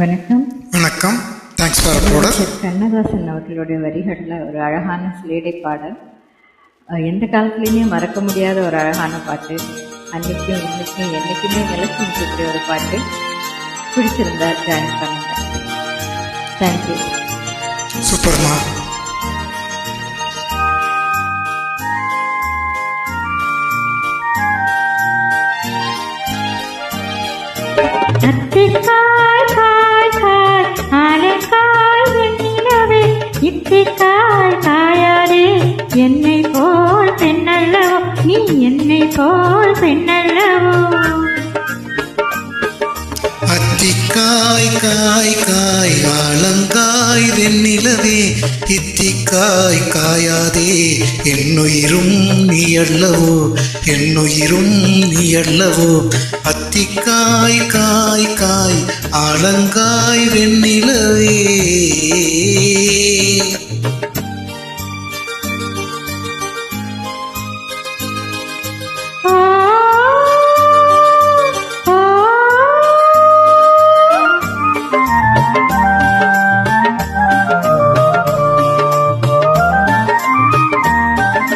வணக்கம். வணக்கம். Thanks for. Kannadasan அவர்களுடைய வரிகளில் ஒரு அழகான சிலேடை பாடல். எந்த காலத்துலேயுமே மறக்க முடியாத ஒரு அழகான பாட்டு. அன்னைக்கும் இன்னைக்கும் என்னைக்குமே நிலச்சி நிற்கக்கூடிய ஒரு பாட்டு. பிடிச்சிருந்தா ஜாயின் பண்ணுங்க. தேங்க்யூ சூப்பர்மா காய் காயாதே என்னுயிரும் நீ அல்லவோ என்னுயிரும் நீ அல்லவோ அத்திக்காய் காய் காய் ஆலங்காய் வெண்ணிலவே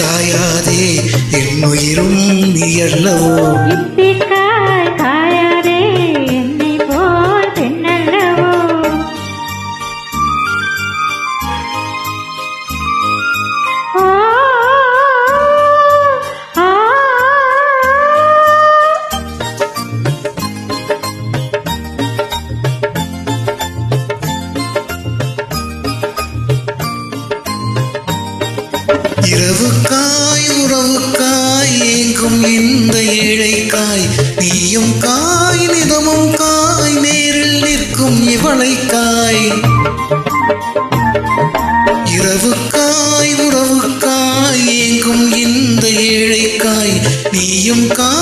காயாதே என்னுயிரும் நீ அல்லவோ. இரவுக்காய் உறவுக்காய் ஏங்கும் இந்த ஏழைக்காய். நீயும் காய் நிதமும் காய் நேரில் நிற்கும் இவளைக்காய். இரவுக்காய் உறவுக்காய் ஏங்கும் இந்த ஏழைக்காய். நீயும் காய்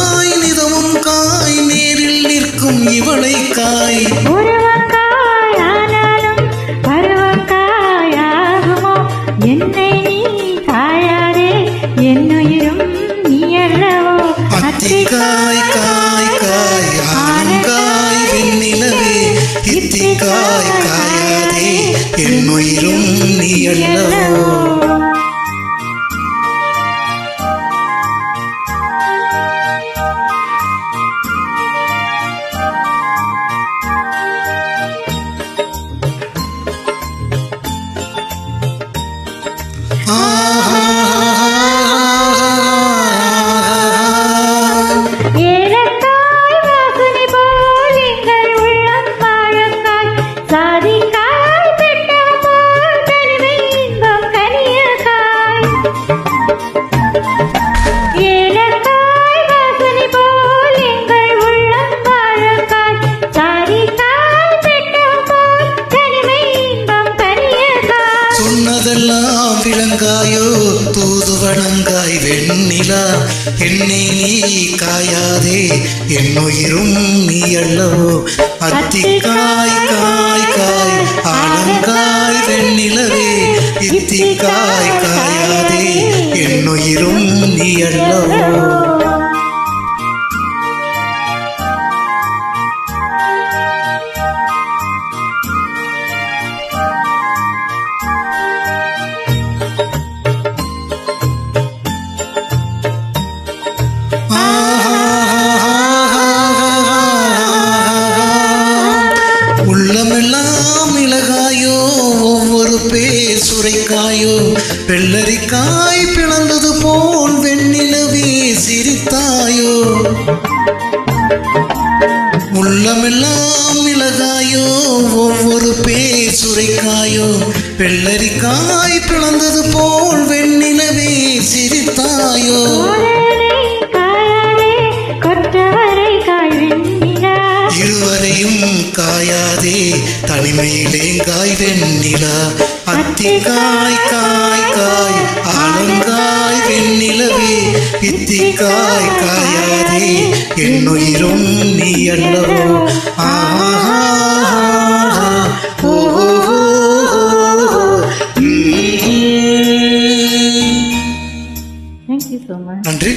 அத்திக்காய் காய் காய் ஆனங்காய் விண்ணிலவே. இத்திக்காய் காயாதே. என்னுயிரும் நீ அல்லவோ. விளங்காயோ தூது வணங்காய் வெண்ணிலா என்னை நீ காயாதே என்னுயிரும் நீ அல்லவோ அத்திக்காய் காய் காய் ஆனங்காய் வெண்ணிலவே இத்திக்காய் காயாதே என்னுயிரும் நீ அல்லவோ உள்ளமெல்லாம் மிளகாயோ ஒவ்வொரு பேர் சுரைக்காயோ வெள்ளரிக்காய் பிளந்தது போல் வெண்ணிலவே சிரித்தாயோ. காயாதே காயாதே. கொற்றவரை காய் வெண்ணிலா. அத்திக்காய் காய் காய். ஆலங்காய் வெண்ணிலவே. இத்திக்காய் காயாதே. என்னுயிரும் நீ அல்லவோ. ஆஹா நன்றி.